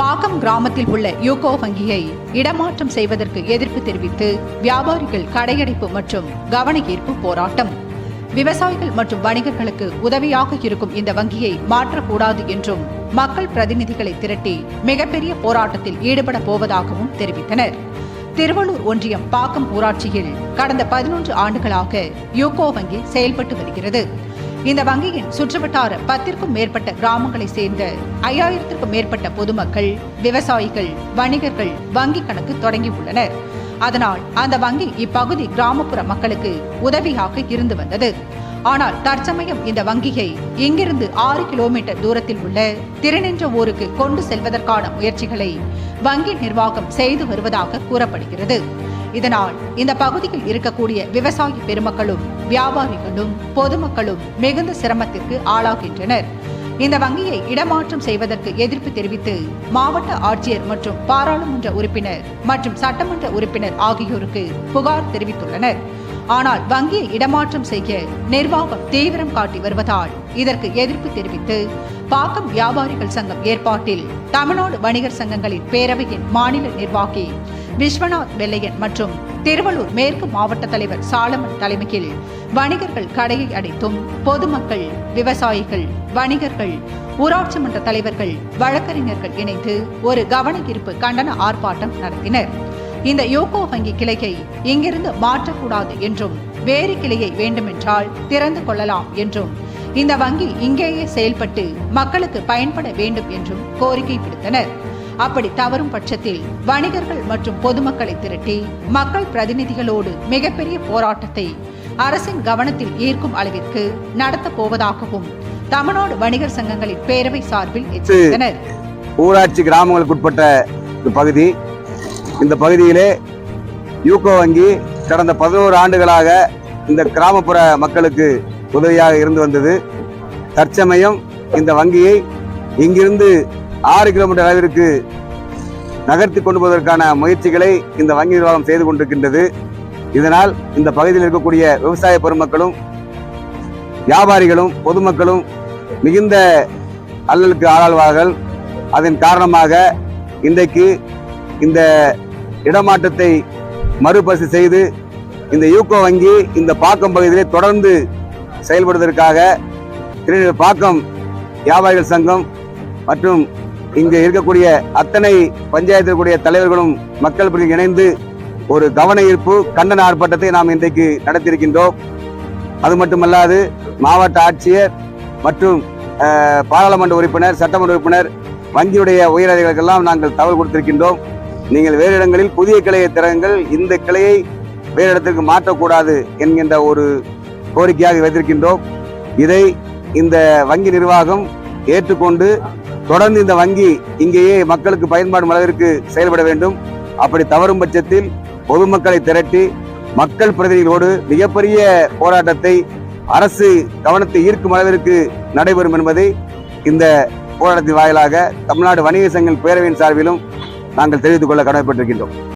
பாக்கம் கிராமத்தில் உள்ள யூகோ வங்கியை இடமாற்றம் செய்வதற்கு எதிர்ப்பு தெரிவித்து வியாபாரிகள் கடையடைப்பு மற்றும் கவன ஈர்ப்பு போராட்டம். விவசாயிகள் மற்றும் வணிகர்களுக்கு உதவியாக இருக்கும் இந்த வங்கியை மாற்றக்கூடாது என்றும் மக்கள் பிரதிநிதிகளை திரட்டி மிகப்பெரிய போராட்டத்தில் ஈடுபட போவதாகவும் தெரிவித்தனர். திருவள்ளூர் ஒன்றியம் பாக்கம் ஊராட்சியில் கடந்த பதினொன்று ஆண்டுகளாக யூகோ வங்கி செயல்பட்டு வருகிறது. இந்த வங்கியின் சுற்றுவட்டார பத்திற்கும் மேற்பட்ட கிராமங்களை சேர்ந்த ஐயாயிரத்திற்கும் மேற்பட்ட பொதுமக்கள் விவசாயிகள் வணிகர்கள் வங்கி கணக்கு தொடங்கியுள்ளனர். அதனால் அந்த வங்கி இப்பகுதி கிராமப்புற மக்களுக்கு உதவியாக இருந்து வந்தது. ஆனால் தற்சமயம் இந்த வங்கியை இங்கிருந்து ஆறு கிலோமீட்டர் தூரத்தில் உள்ள திருநின்ற ஊருக்கு கொண்டு செல்வதற்கான முயற்சிகளை வங்கி நிர்வாகம் செய்து வருவதாக கூறப்படுகிறது. இதனால் இந்த பகுதியில் இருக்கக்கூடிய விவசாய பெருமக்களும் வியாபாரிகளும் பொதுமக்களும் மிகுந்த சிரமத்திற்கு ஆளாகின்றனர். இந்த வங்கியை இடமாற்றம் செய்வதற்கு எதிர்ப்பு தெரிவித்து மாவட்ட ஆட்சியர் மற்றும் பாராளுமன்ற உறுப்பினர் மற்றும் சட்டமன்ற உறுப்பினர் ஆகியோருக்கு புகார் தெரிவித்துள்ளனர். ஆனால் வங்கியை இடமாற்றம் செய்ய நிர்வாகம் தீவிரம் காட்டி வருவதால் இதற்கு எதிர்ப்பு தெரிவித்து பாக்கம் வியாபாரிகள் சங்கம் ஏற்பாட்டில் தமிழ்நாடு வணிகர் சங்கங்களின் பேரவையின் மாநில நிர்வாகி விஸ்வநாத் வெள்ளையன் மற்றும் திருவள்ளூர் மேற்கு மாவட்ட தலைவர் சாலமன் தலைமையில் வணிகர்கள் கடையை அடைத்தும் பொதுமக்கள் விவசாயிகள் வணிகர்கள் ஊராட்சி மன்ற தலைவர்கள் வழக்கறிஞர்கள் இணைந்து ஒரு கவன ஈர்ப்பு கண்டன ஆர்ப்பாட்டம் நடத்தினர். இந்த யோகோ வங்கி கிளையை இங்கிருந்து மாற்றக்கூடாது என்றும் வேறு கிளையை வேண்டுமென்றால் திறந்து கொள்ளலாம் என்றும் இந்த வங்கி இங்கேயே செயல்பட்டு மக்களுக்கு பயன்பட வேண்டும் என்றும் கோரிக்கை விடுத்தனர். அப்படி தவறும் பட்சத்தில் வணிகர்கள் மற்றும் பொதுமக்களை திரட்டி மக்கள் பிரதிநிதிகளோடு மிகப்பெரிய போராட்டத்தை அரசின் கவனத்தில் ஈர்க்கும் அளவிற்கு நடத்தப் போவதாகவும் தமிழ்நாடு வணிகர் சங்கங்களின் பேரவை சார்பில் எச்சரித்தனர். ஊராட்சி கிராமங்களுக்கு உட்பட்ட பகுதி இந்த பகுதியிலே யூகோ வங்கி கடந்த பதினோரு ஆண்டுகளாக இந்த கிராமப்புற மக்களுக்கு உதவியாக இருந்து வந்தது. தற்சமயம் இந்த வங்கியை இங்கிருந்து ஆறு கிலோமீட்டர் அளவிற்கு நகர்த்தி கொண்டு போவதற்கான முயற்சிகளை இந்த வங்கி நிர்வாகம் செய்து கொண்டிருக்கின்றது. இதனால் இந்த பகுதியில் இருக்கக்கூடிய விவசாய பெருமக்களும் வியாபாரிகளும் பொதுமக்களும் மிகுந்த அல்லலுக்கு ஆளாழ்வார்கள் அதன் காரணமாக இன்றைக்கு இந்த இடமாற்றத்தை மறுபரிசு செய்து இந்த யூகோ வங்கி இந்த பாக்கம் பகுதியிலே தொடர்ந்து செயல்படுவதற்காக திரு பாக்கம் வியாபாரிகள் சங்கம் மற்றும் இங்கு இருக்கக்கூடிய அத்தனை பஞ்சாயத்தில் கூடிய தலைவர்களும் மக்கள் பிரதிநிதிகளும் இணைந்து ஒரு கவன ஈர்ப்பு கண்டன ஆர்ப்பாட்டத்தை நாம் இன்றைக்கு நடத்தியிருக்கின்றோம். அது மட்டுமல்லாது மாவட்ட ஆட்சியர் மற்றும் பாராளுமன்ற உறுப்பினர் சட்டமன்ற உறுப்பினர் வங்கியுடைய உயரதிகளுக்கெல்லாம் நாங்கள் தகவல் கொடுத்திருக்கின்றோம். நீங்கள் வேறு இடங்களில் புதிய கிளையை திறங்கள் இந்த கிளையை வேறு இடத்திற்கு மாற்றக்கூடாது என்கின்ற ஒரு கோரிக்கையாக வைத்திருக்கின்றோம். இதை இந்த வங்கி நிர்வாகம் ஏற்றுக்கொண்டு தொடர்ந்து இந்த வங்கி இங்கேயே மக்களுக்கு பயன்பாடும் அளவிற்கு செயல்பட வேண்டும். அப்படி தவறும் பட்சத்தில் பொதுமக்களை திரட்டி மக்கள் பிரதிநிதிகளோடு மிகப்பெரிய போராட்டத்தை அரசு கவனத்தை ஈர்க்கும் அளவிற்கு நடைபெறும் என்பதை இந்த போராட்டத்தின் வாயிலாக தமிழ்நாடு வணிக சங்கங்கள் பேரவையின் சார்பிலும் நாங்கள் தெரிவித்துக் கொள்ள கடமைப்பட்டிருக்கின்றோம்.